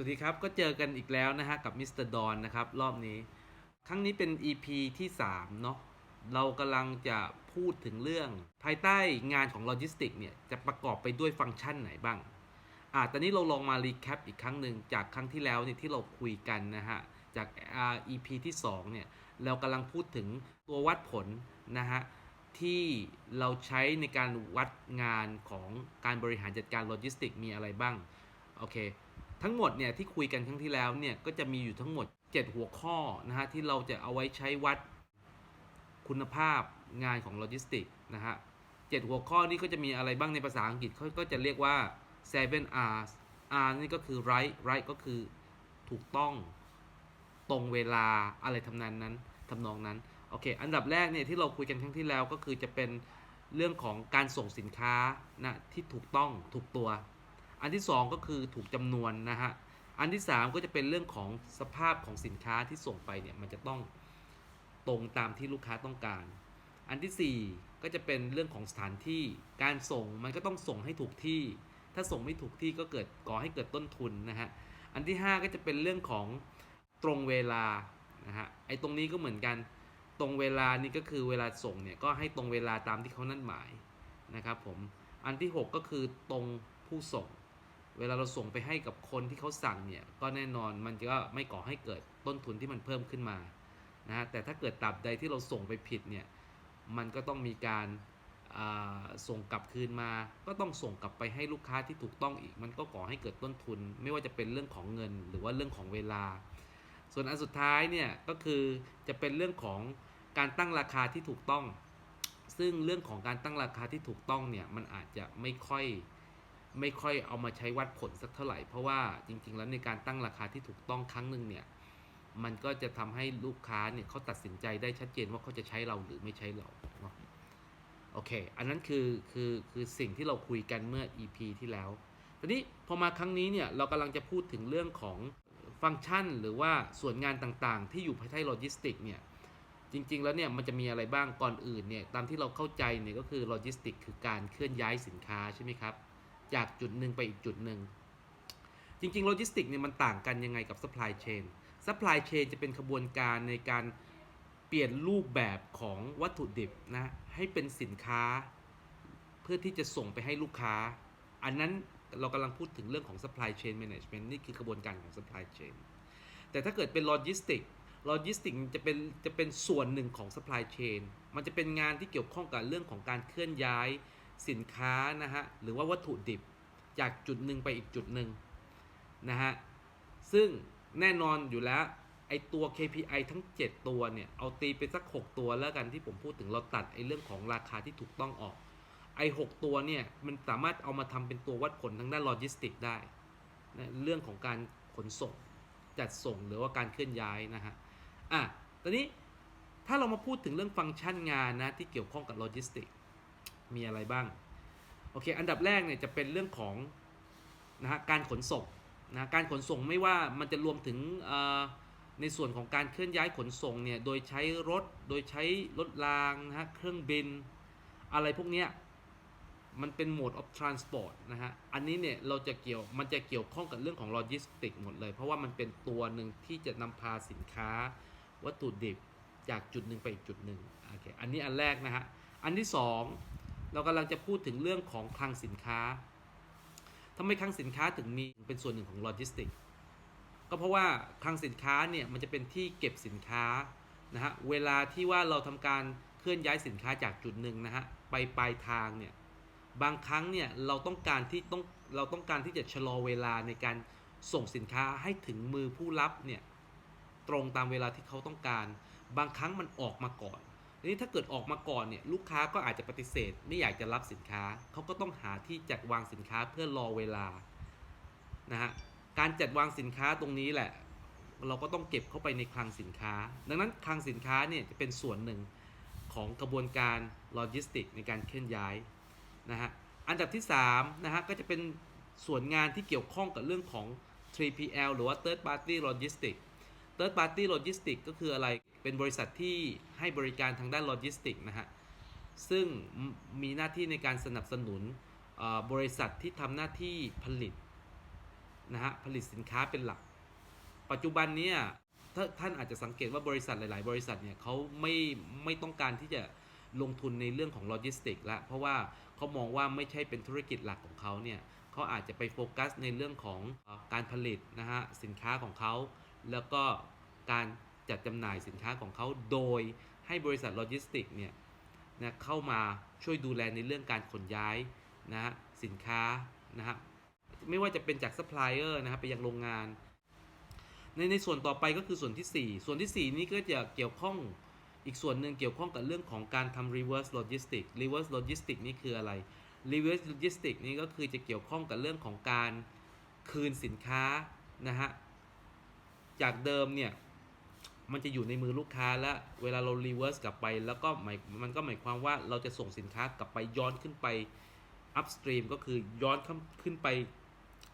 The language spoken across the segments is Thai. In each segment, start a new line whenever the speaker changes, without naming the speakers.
สวัสดีครับ ก็เจอกันอีกแล้วนะฮะกับมิสเตอร์ดอนนะครับ รอบนี้ ครั้งนี้เป็น EP ที่ 3 เนาะเรากำลังจะพูดถึงเรื่อง ภายใต้งานของโลจิสติกเนี่ย จะประกอบไปด้วยฟังก์ชันไหนบ้างอ่าตอนนี้เราลองมารีแคปอีกครั้งหนึ่งจากครั้งที่แล้วเนี่ยที่เราคุยกันนะฮะ จาก EP ที่ 2 เนี่ย เรากำลังพูดถึงตัววัดผลนะฮะที่เราใช้ในการวัดงานของการบริหารจัดการโลจิสติกมีอะไรบ้าง โอเค ทั้งหมดเนี่ยที่คุยกันครั้งที่แล้วเนี่ยก็จะมีอยู่ทั้งหมด 7 หัวข้อนะฮะที่เราจะเอาไว้ใช้วัดคุณภาพงานของโลจิสติกนะฮะเจ็ดหัวข้อนี้ก็จะมีอะไรบ้างในภาษาอังกฤษเขาก็จะเรียกว่า seven R's R นี่ก็คือ right right ก็คือถูกต้องตรงเวลาอะไรทำนานนั้นทำนองนั้นโอเค อันดับแรกเนี่ยที่เราคุยกันครั้งที่แล้วก็คือจะเป็นเรื่องของการส่งสินค้านะที่ถูกต้องถูกตัว อันที่ 2 ก็คือถูกจำนวนนะฮะ อันที่ 3 ก็จะเป็นเรื่องของสภาพของสินค้าที่ส่งไปเนี่ยมันจะต้องตรงตามที่ลูกค้าต้องการ อันทีสี่ 4 ก็จะเป็นเรื่องของสถานที่ การส่งมันก็ต้องส่งให้ถูกที่ ถ้าส่งไม่ถูกที่ก็เกิดก่อให้เกิดต้นทุนนะฮะ อันที่ 5 ก็จะเป็นเรื่องของตรงเวลานะฮะ ไอ้ตรงนี้ก็เหมือนกัน ตรงเวลานี่ก็คือเวลาส่งเนี่ยก็ให้ตรงเวลาตามที่เขานั่นหมายนะครับผม อันที่ 6 ก็คือตรงผู้ส่ง เวลาเราส่งไปให้กับคนที่เขาสั่งเนี่ยก็แน่นอนมันก็ไม่ก่อให้เกิดต้นทุนที่มันเพิ่มขึ้นมานะฮะแต่ถ้าเกิดตับใดที่เราส่งไปผิดเนี่ยมันก็ต้องมีการส่งกลับคืนมา ก็ต้องส่งกลับไปให้ลูกค้าที่ถูกต้องอีก มันก็ก่อให้เกิดต้นทุน ไม่ว่าจะเป็นเรื่องของเงิน หรือว่าเรื่องของเวลา ส่วนอันสุดท้ายเนี่ยก็คือจะเป็นเรื่องของการตั้งราคาที่ถูกต้อง ซึ่งเรื่องของการตั้งราคาที่ถูกต้องเนี่ยมันอาจจะไม่ค่อย ไม่ค่อยเอามาใช้วัดผลสักเท่าไหร่ เพราะว่าจริง ๆ แล้วในการตั้งราคาที่ถูกต้องครั้งหนึ่งเนี่ย มันก็จะทำให้ลูกค้าเนี่ยเขาตัดสินใจได้ชัดเจนว่าเขาจะใช้เราหรือไม่ใช้เราเนาะโอเค อันนั้นคือคือคือสิ่งที่เราคุยกันเมื่อ EP ที่แล้ว ทีนี้พอมาครั้งนี้เนี่ยเรากำลังจะพูดถึงเรื่องของฟังก์ชัน หรือว่าส่วนงานต่างๆ ที่อยู่ภายใต้โลจิสติกเนี่ยจริง ๆ แล้วเนี่ยมันจะมีอะไรบ้างก่อนอื่นเนี่ยตามที่เราเข้าใจเนี่ยก็คือโลจิสติกคือการเคลื่อนย้ายสินค้าใช่ไหมครับ จากจุดหนึ่งไปอีกจุดหนึ่ง จริงๆโลจิสติกเนี่ยมันต่างกันยังไงกับ supply chain supply chain จะเป็นขบวนการในการเปลี่ยนรูปแบบของวัตถุดิบนะให้เป็นสินค้า เพื่อที่จะส่งไปให้ลูกค้า อันนั้นเรากำลังพูดถึงเรื่องของ supply chain management นี่คือกระบวนการของ supply chain แต่ถ้าเกิดเป็น logistic logistic จะเป็นจะเป็นส่วนหนึ่งของ supply chain มันจะเป็นงานที่เกี่ยวข้องกับเรื่องของการเคลื่อนย้าย สินค้านะฮะหรือว่าวัตถุดิบจากจุดหนึ่งไปอีกจุดหนึ่งนะฮะซึ่งแน่นอนอยู่แล้วไอตัว KPI ทั้ง 7 ตัวเนี่ย เอาตีไปสัก 6 ตัวแล้วกันที่ผมพูดถึงเราตัดไอเรื่องของราคาที่ถูกต้องออก ไอ 6 ตัวเนี่ย มันสามารถเอามาทำเป็นตัววัดผลทางด้านโลจิสติกได้นะเรื่องของการขนส่ง จัดส่งหรือว่าการเคลื่อนย้ายนะฮะ อะ ตอนนี้ถ้าเรามาพูดถึงเรื่องฟังก์ชันงานนะที่เกี่ยวข้องกับโลจิสติก มีอะไรบ้าง โอเค อันดับแรกเนี่ยจะเป็นเรื่องของนะฮะการขนส่งนะการขนส่งไม่ว่ามันจะรวมถึงในส่วนของการเคลื่อนย้ายขนส่งเนี่ยโดยใช้รถโดยใช้รถรางนะฮะเครื่องบิน อะไรพวกเนี้ยมันเป็นโหมด of transport นะฮะ อันนี้เนี่ยเราจะเกี่ยว มันจะเกี่ยวข้องกับเรื่องของโลจิสติกหมดเลย เพราะว่ามันเป็นตัวหนึ่งที่จะนำพาสินค้า วัตถุดิบจากจุดหนึ่งไปอีกจุดหนึ่งโอเค อันนี้อันแรกนะฮะ อันที่สอง เรากำลังจะพูดถึงเรื่องของคลังสินค้าทำไมคลังสินค้าถึงมีเป็นส่วนหนึ่งของโลจิสติก ก็เพราะว่าคลังสินค้าเนี่ยมันจะเป็นที่เก็บสินค้านะฮะ เวลาที่ว่าเราทำการเคลื่อนย้ายสินค้าจากจุดหนึ่งนะฮะไปปลายทางเนี่ย บางครั้งเนี่ยเราต้องการที่ต้องเราต้องการที่จะชะลอเวลาในการส่งสินค้าให้ถึงมือผู้รับเนี่ยตรงตามเวลาที่เขาต้องการ บางครั้งมันออกมาก่อน นี้ถ้าเกิดออกมาก่อนเนี่ยลูกค้าก็อาจจะปฏิเสธ ไม่อยากจะรับสินค้าเขาก็ต้องหาที่จัดวางสินค้าเพื่อรอเวลานะฮะการจัดวางสินค้าตรงนี้แหละ เราก็ต้องเก็บเข้าไปในคลังสินค้า ดังนั้นคลังสินค้าเนี่ยจะเป็นส่วนหนึ่งของกระบวนการโลจิสติกในการเคลื่อนย้ายนะฮะอันดับที่3นะฮะก็จะเป็นส่วนงานที่เกี่ยวข้องกับเรื่องของ 3PL หรือว่า Third Party Logistics Third Party Logistics ก็คืออะไร เป็นบริษัทที่ให้บริการทางด้านโลจิสติกนะฮะ ซึ่งมีหน้าที่ในการสนับสนุนบริษัทที่ทำหน้าที่ผลิตนะฮะ ผลิตสินค้าเป็นหลัก ปัจจุบันเนี้ถ้าท่านอาจจะสังเกตว่าบริษัทหลาย ๆ บริษัทเนี่ยเขาไม่ไม่ต้องการที่จะลงทุนในเรื่องของโลจิสติกล้วเพราะว่าเขามองว่าไม่ใช่เป็นธุรกิจหลักของเขาเนี่ยเขาอาจจะไปโฟกัสในเรื่องของการผลิตนะฮะสินค้าของเขา แล้วก็การจัดจำหน่ายสินค้าของเขาโดยให้บริษัทโลจิสติกเนี่ยนะเข้ามาช่วยดูแลในเรื่องการขนย้ายนะฮะสินค้านะฮะไม่ว่าจะเป็นจากซัพพลายเออร์นะครับไปยังโรงงาน ในในส่วนต่อไปก็คือส่วนที่ 4 ส่วนที่ 4 นี้ก็จะเกี่ยวข้องอีกส่วนหนึ่งเกี่ยวข้องกับเรื่องของการทำ reverse logistics reverse logistics นี่คืออะไร reverse logistics นี่ก็คือจะเกี่ยวข้องกับเรื่องของการคืนสินค้านะฮะ จากเดิมเนี่ยมันจะอยู่ในมือลูกค้าแล้วเวลาเรา reverse กลับไป แล้วก็หมายมันก็หมายความว่าเราจะส่งสินค้ากลับไปย้อนขึ้นไป upstream ก็คือย้อนขึ้นไป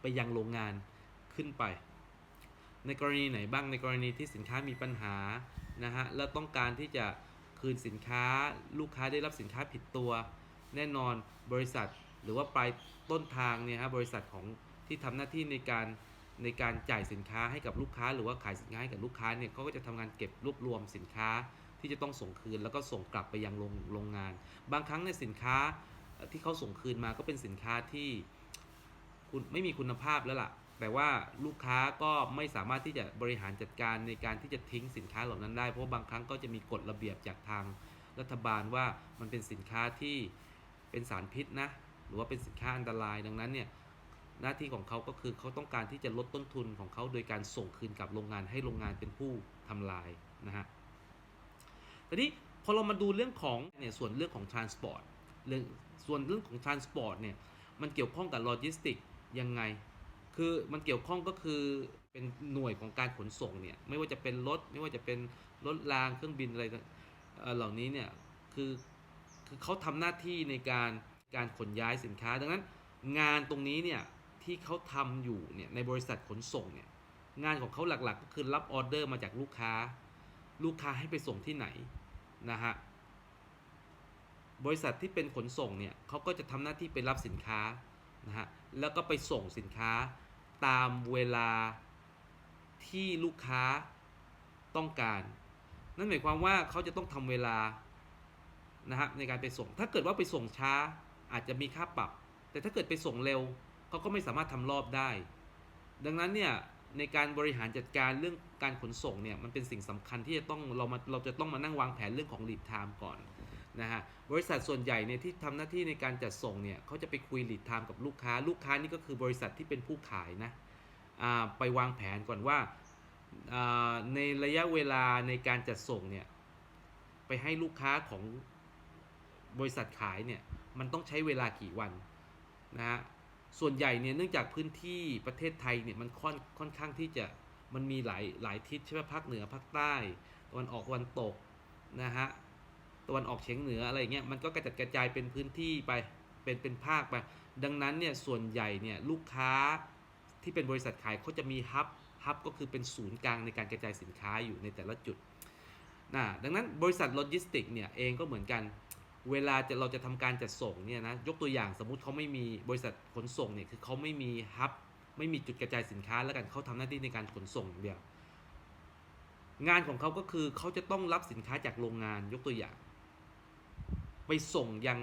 ไปยังโรงงานขึ้นไป ในกรณีไหนบ้างในกรณีที่สินค้ามีปัญหานะฮะแล้วต้องการที่จะคืนสินค้าลูกค้าได้รับสินค้าผิดตัว แน่นอนบริษัทหรือว่าปลายต้นทางเนี่ยฮะบริษัทของที่ทำหน้าที่ในการ ในการจ่ายสินค้าให้กับลูกค้า หรือว่าขายสินค้าให้กับลูกค้าเนี่ยเขาก็จะทำงานเก็บรวบรวมสินค้าที่จะต้องส่งคืน แล้วก็ส่งกลับไปยังโรงโรงงาน บางครั้งในสินค้าที่เขาส่งคืนมาก็เป็นสินค้าที่คุณไม่มีคุณภาพแล้วล่ะ แต่ว่าลูกค้าก็ไม่สามารถที่จะบริหารจัดการในการที่จะทิ้งสินค้าเหล่านั้นได้ เพราะบางครั้งก็จะมีกฎระเบียบจากทางรัฐบาลว่ามันเป็นสินค้าที่เป็นสารพิษนะ หรือว่าเป็นสินค้าอันตรายดังนั้นเนี่ย หน้าที่ของเขาก็คือเขาต้องการที่จะลดต้นทุนของเขาโดยการส่งคืนกับโรงงานให้โรงงานเป็นผู้ทำลายนะฮะทีนี้พอเรามาดูเรื่องของเนี่ยส่วนเรื่องของ transport เรื่องส่วนเรื่องของ transport เนี่ยมันเกี่ยวข้องกับ logistic ยังไง คือมันเกี่ยวข้องก็คือเป็นหน่วยของการขนส่งเนี่ยไม่ว่าจะเป็นรถไม่ว่าจะเป็นรถรางเครื่องบินอะไรเอ่อเหล่านี้เนี่ยคือคือเขาทำหน้าที่ในการการขนย้ายสินค้า ดังนั้นงานตรงนี้เนี่ย ที่เขาทำอยู่เนี่ยในบริษัทขนส่งเนี่ยงานของเขาหลักๆ ก็คือรับออเดอร์มาจากลูกค้า ลูกค้าให้ไปส่งที่ไหนนะฮะบริษัทที่เป็นขนส่งเนี่ยเขาก็จะทำหน้าที่ไปรับสินค้านะฮะแล้วก็ไปส่งสินค้าตามเวลาที่ลูกค้าต้องการ นั่นหมายความว่าเขาจะต้องทำเวลานะฮะในการไปส่ง ถ้าเกิดว่าไปส่งช้าอาจจะมีค่าปรับ แต่ถ้าเกิดไปส่งเร็ว เขาก็ไม่สามารถทำรอบได้ ดังนั้นเนี่ยในการบริหารจัดการเรื่องการขนส่งเนี่ยมันเป็นสิ่งสำคัญที่จะต้องเรามาเราจะต้องมานั่งวางแผนเรื่องของ lead time ก่อนนะฮะบริษัทส่วนใหญ่เนี่ยที่ทำหน้าที่ในการจัดส่งเนี่ยเขาจะไปคุย lead time กับลูกค้า ลูกค้านี่ก็คือบริษัทที่เป็นผู้ขายนะอ่าไปวางแผนก่อนว่าอ่าในระยะเวลาในการจัดส่งเนี่ยไปให้ลูกค้าของบริษัทขายเนี่ยมันต้องใช้เวลากี่วันนะฮะ ส่วนใหญ่เนี่ยเนื่องจากพื้นที่ประเทศไทยเนี่ยมันค่อนค่อนข้างที่จะมันมีหลายหลายทิศใช่ไหมภาคเหนือภาคใต้ตะวันออกตะวันตกนะฮะตะวันออกเฉียงเหนืออะไรเงี้ยมันก็กระจัดกระจายเป็นพื้นที่ไปเป็นเป็นภาคไปดังนั้นเนี่ยส่วนใหญ่เนี่ยลูกค้าที่เป็นบริษัทขายเขาจะมีฮับฮับก็คือเป็นศูนย์กลางในการกระจายสินค้าอยู่ในแต่ละจุดนะดังนั้นบริษัทโลจิสติกเนี่ยเองก็เหมือนกัน เวลาจะเราจะทำการจัดส่งเนี่ยนะยกตัวอย่างสมมุติเขาไม่มีบริษัทขนส่งเนี่ยคือเขาไม่มีฮับไม่มีจุดกระจายสินค้าแล้วกันเขาทำหน้าที่ในการขนส่งอย่างเดียว งานของเขาก็คือเขาจะต้องรับสินค้าจากโรงงานยกตัวอย่าง ไปส่งยัง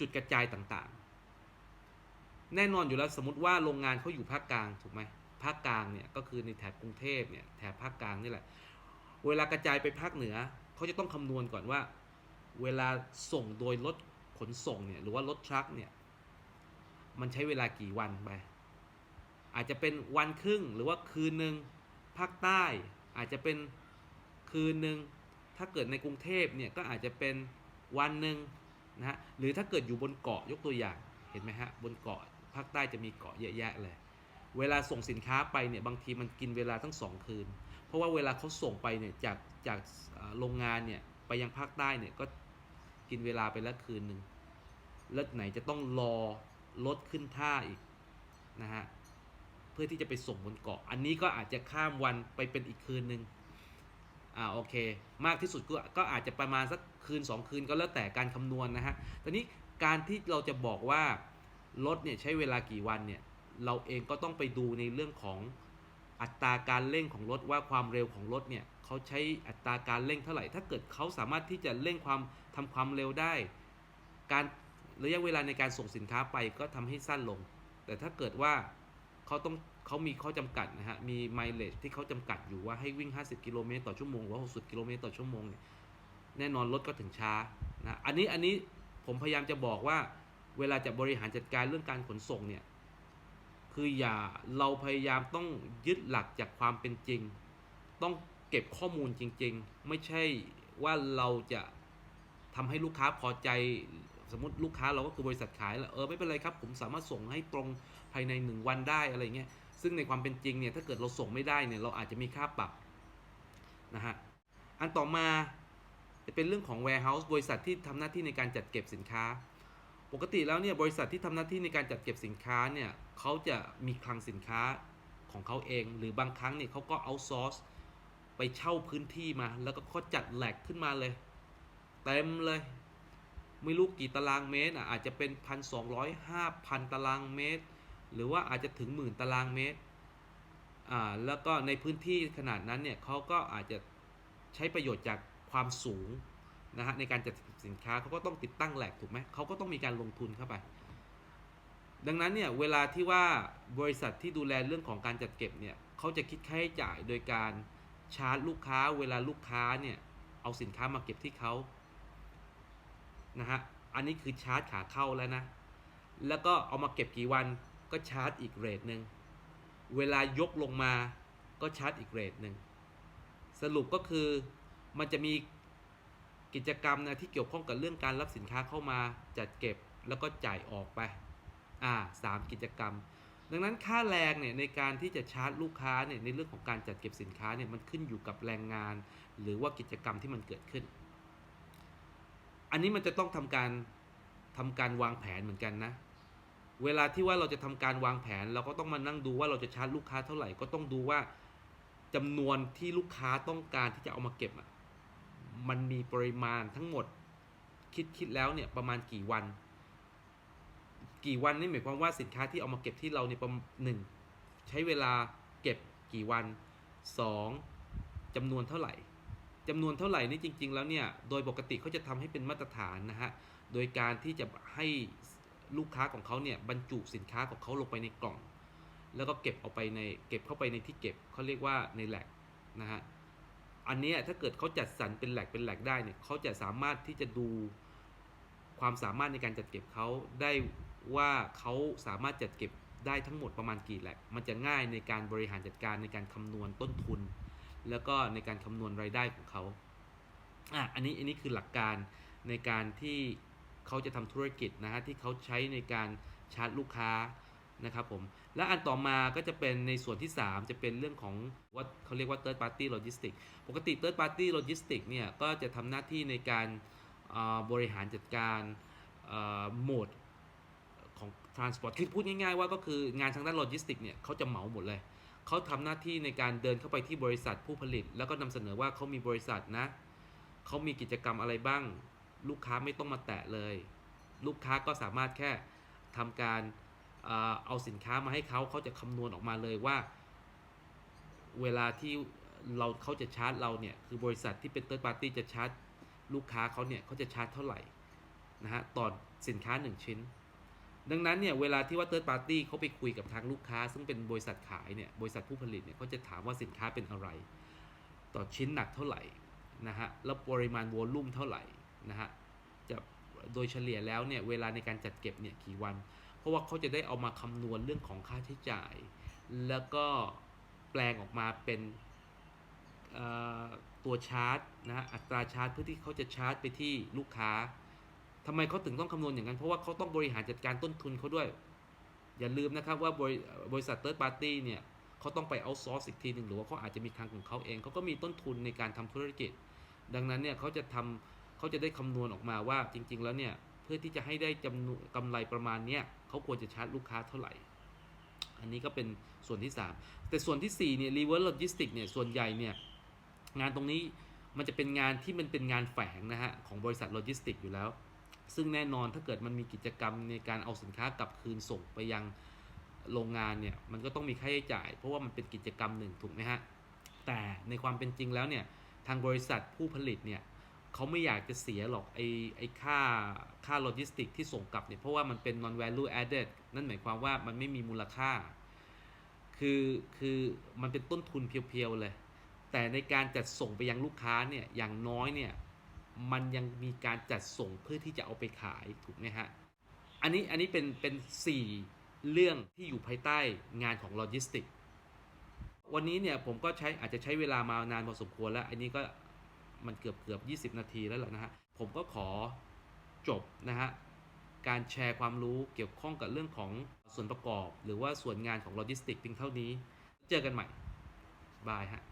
จุดกระจายต่างๆ แน่นอนอยู่แล้วสมมติว่าโรงงานเขาอยู่ภาคกลางถูกไหมภาคกลางเนี่ยก็คือในแถบกรุงเทพเนี่ยแถบภาคกลางนี่แหละ เวลากระจายไปภาคเหนือเขาจะต้องคำนวณก่อนว่า เวลาส่งโดยรถขนส่งเนี่ยหรือว่ารถทรัคเนี่ยมันใช้เวลากี่วันไปอาจจะเป็นวันครึ่งหรือว่าคืนหนึ่งภาคใต้ อาจจะเป็นคืนหนึ่งถ้าเกิดในกรุงเทพเนี่ยก็อาจจะเป็นวันหนึ่งนะฮะหรือถ้าเกิดอยู่บนเกาะยกตัวอย่างเห็นไหมฮะบนเกาะภาคใต้จะมีเกาะเยอะแยะเลยเวลาส่งสินค้าไปเนี่ยบางทีมันกินเวลาทั้งสองคืน เพราะว่าเวลาเขาส่งไปเนี่ยจากจากโรงงานเนี่ยไปยังภาคใต้เนี่ยก็ กินเวลาไปแล้วคืนหนึ่งแล้วไหนจะต้องรอรถขึ้นท่าอีกนะฮะเพื่อที่จะไปส่งบนเกาะ อันนี้ก็อาจจะข้ามวันไปเป็นอีกคืนหนึ่งอ่าโอเค มากที่สุดก็ก็อาจจะประมาณสักคืน 2 คืนก็แล้วแต่การคำนวณนะฮะตอนนี้การที่เราจะบอกว่ารถเนี่ยใช้เวลากี่วันเนี่ยเราเองก็ต้องไปดูในเรื่องของ อัตราการเร่งของรถว่าความเร็วของรถเนี่ยเขาใช้อัตราการเร่งเท่าไหร่ ถ้าเกิดเขาสามารถที่จะเร่งความทำความเร็วได้ การระยะเวลาในการส่งสินค้าไปก็ทำให้สั้นลง แต่ถ้าเกิดว่าเขาต้องเขามีข้อจำกัดนะฮะ มีไมล์เลจที่เขาจำกัดอยู่ว่าให้วิ่ง 50 กิโลเมตรต่อชั่วโมงหรือ60 กิโลเมตรต่อชั่วโมงเนี่ยแน่นอนรถก็ถึงช้านะ อันนี้อันนี้ผมพยายามจะบอกว่าเวลาจะบริหารจัดการเรื่องการขนส่งเนี่ย คืออย่าเราพยายามต้องยึดหลักจากความเป็นจริง ต้องเก็บข้อมูลจริง ๆ ไม่ใช่ว่าเราจะทำให้ลูกค้าพอใจ สมมติลูกค้าเราก็คือบริษัทขายแล้วเออไม่เป็นไรครับ ผมสามารถส่งให้ตรงภายในหนึ่งวันได้อะไรเงี้ยซึ่งในความเป็นจริงเนี่ยถ้าเกิดเราส่งไม่ได้เนี่ยเราอาจจะมีค่าปรับนะฮะอันต่อมาจะเป็นเรื่องของ warehouse บริษัทที่ทำหน้าที่ในการจัดเก็บสินค้า ปกติแล้วเนี่ยบริษัทที่ทำหน้าที่ในการจัดเก็บสินค้าเนี่ยเขาจะมีคลังสินค้าของเขาเอง หรือบางครั้งเนี่ยเขาก็เอาซอร์สไปเช่าพื้นที่มา แล้วก็เขาจัดแหลกขึ้นมาเลย เต็มเลย ไม่รู้กี่ตารางเมตรอะอาจจะเป็นพันสองร้อยห้าพันตารางเมตร หรือว่าอาจจะถึงหมื่นตารางเมตรอ่าแล้วก็ในพื้นที่ขนาดนั้นเนี่ยเขาก็อาจจะใช้ประโยชน์จากความสูง นะฮะในการจัดสินค้าเขาก็ต้องติดตั้งแหลกถูกไหมเขาก็ต้องมีการลงทุนเข้าไป ดังนั้นเนี่ยเวลาที่ว่าบริษัทที่ดูแลเรื่องของการจัดเก็บเนี่ยเขาจะคิดค่าใช้จ่ายโดยการชาร์จลูกค้า เวลาลูกค้าเนี่ยเอาสินค้ามาเก็บที่เขานะฮะอันนี้คือชาร์จขาเข้าแล้วนะ แล้วก็เอามาเก็บกี่วันก็ชาร์จอีกเรทหนึ่งเวลายกลงมาก็ชาร์จอีกเรทหนึ่งสรุปก็คือมันจะมี กิจกรรมนะที่เกี่ยวข้องกับเรื่องการรับสินค้าเข้ามาจัดเก็บแล้วก็จ่ายออกไปอ่าสามกิจกรรม ดังนั้นค่าแรงเนี่ยในการที่จะชาร์จลูกค้าเนี่ยในเรื่องของการจัดเก็บสินค้าเนี่ยมันขึ้นอยู่กับแรงงาน หรือว่ากิจกรรมที่มันเกิดขึ้น อันนี้มันจะต้องทำการทำการวางแผนเหมือนกันนะเวลาที่ว่าเราจะทำการวางแผน เราก็ต้องมานั่งดูว่าเราจะชาร์จลูกค้าเท่าไหร่ก็ต้องดูว่าจำนวนที่ลูกค้าต้องการที่จะเอามาเก็บอะ มันมีปริมาณทั้งหมดคิดคิดแล้วเนี่ยประมาณกี่วัน กี่วันนี่หมายความว่าสินค้าที่เอามาเก็บที่เราเนี่ยประมาณหนึ่งใช้เวลาเก็บกี่วันสองจำนวนเท่าไหร่จำนวนเท่าไหร่นี่จริง ๆ แล้วเนี่ยโดยปกติเขาจะทำให้เป็นมาตรฐานนะฮะโดยการที่จะให้ลูกค้าของเขาเนี่ยบรรจุสินค้าของเขาลงไปในกล่อง แล้วก็เก็บเอาไปในเก็บเข้าไปในที่เก็บเขาเรียกว่าในแหลกนะฮะ อันนี้ถ้าเกิดเขาจัดสรรเป็นแหลกเป็นแหลกได้เนี่ยเขาจะสามารถที่จะดูความสามารถในการจัดเก็บเขาได้ว่าเขาสามารถจัดเก็บได้ทั้งหมดประมาณกี่แหลกมันจะง่ายในการบริหารจัดการในการคำนวณต้นทุน แล้วก็ในการคำนวณรายได้ของเขาอะอันนี้อันนี้คือหลักการในการที่เขาจะทำธุรกิจนะฮะที่เขาใช้ในการชาร์จลูกค้านะครับผม และอันต่อมาก็จะเป็นในส่วนที่ 3 จะเป็นเรื่องของว่าเขาเรียกว่า third party logistics ปกติ third party logistics เนี่ยก็จะทำหน้าที่ในการบริหารจัดการโหมดของ transport คือพูดง่ายๆว่าก็คืองานทางด้านโลจิสติกเนี่ยเขาจะเหมาหมดเลย เขาทำหน้าที่ในการเดินเข้าไปที่บริษัทผู้ผลิต แล้วก็นำเสนอว่าเขามีบริษัทนะเขามีกิจกรรมอะไรบ้าง ลูกค้าไม่ต้องมาแตะเลย ลูกค้าก็สามารถแค่ทำการ เอาสินค้ามาให้เขาเขาจะคำนวณออกมาเลยว่า เวลาที่เราเขาจะชาร์จเราเนี่ยคือบริษัทที่เป็น third party จะชาร์จลูกค้าเขาเนี่ยเขาจะชาร์จเท่าไหร่นะฮะต่อสินค้า 1 ชิ้น ดังนั้นเนี่ยเวลาที่ว่า third party เขาไปคุยกับทางลูกค้า ซึ่งเป็นบริษัทขายเนี่ยบริษัทผู้ผลิตเนี่ยเขาจะถามว่าสินค้าเป็นอะไร ต่อชิ้นหนักเท่าไหร่นะฮะแล้วปริมาณโวลุ่มเท่าไหร่นะฮะจะโดยเฉลี่ยแล้วเนี่ยเวลาในการจัดเก็บเนี่ยกี่วัน ราะว่าเขาจะได้เอามาคำนวณเรื่องของค่าใช้จ่าย แล้วก็แปลงออกมาเป็นตัวชาร์จนะอัตราชาร์จเพื่อที่เขาจะชาร์จไปที่ลูกค้าทำไมเขาถึงต้องคำนวณอย่างนั้น เพราะว่าเขาต้องบริหารจัดการต้นทุนเขาด้วย อย่าลืมนะครับว่าบริบริษัท third party เนี่ยเขาต้องไปเอาซอร์สอีกทีหนึ่งหรือว่าเขาอาจจะมีคลังของเขาเองเขาก็มีต้นทุนในการทำธุรกิจ ดังนั้นเนี่ยเขาจะทำเขาจะได้คำนวณออกมาว่าจริง ๆ แล้วเนี่ย เพื่อที่จะให้ได้จำนวนกำไรประมาณเนี้ยเขาควรจะชาร์จลูกค้าเท่าไหร่ อันนี้ก็เป็นส่วนที่ 3 แต่ส่วนที่4เนี่ย reverse logistics เนี่ยส่วนใหญ่เนี่ยงานตรงนี้มันจะเป็นงานที่มันเป็นงานแฝงนะฮะของบริษัทโลจิสติกอยู่แล้ว ซึ่งแน่นอนถ้าเกิดมันมีกิจกรรมในการเอาสินค้ากลับคืนส่งไปยังโรงงานเนี่ยมันก็ต้องมีค่าใช้จ่าย เพราะว่ามันเป็นกิจกรรมหนึ่งถูกไหมฮะแต่ในความเป็นจริงแล้วเนี่ยทางบริษัทผู้ผลิตเนี่ย เขาไม่อยากจะเสียหรอกไอไอค่าค่าโลจิสติกที่ส่งกลับเนี่ยเพราะว่ามันเป็น non value added นั่นหมายความว่ามันไม่มีมูลค่า คือคือมันเป็นต้นทุนเพียวๆเลย แต่ในการจัดส่งไปยังลูกค้าเนี่ยอย่างน้อยเนี่ยมันยังมีการจัดส่งเพื่อที่จะเอาไปขายถูกไหมฮะ อันนี้อันนี้เป็นเป็นสี่เรื่องที่อยู่ภายใต้งานของโลจิสติก วันนี้เนี่ยผมก็ใช้อาจจะใช้เวลามานานพอสมควรแล้ว อันนี้ก็ มันเกือบเกือบ20 นาทีแล้วแหละนะฮะ ผมก็ขอจบนะฮะ การแชร์ความรู้เกี่ยวข้องกับเรื่องของส่วนประกอบ หรือว่าส่วนงานของโลจิสติกเพียงเท่านี้ เจอกันใหม่ บายฮะ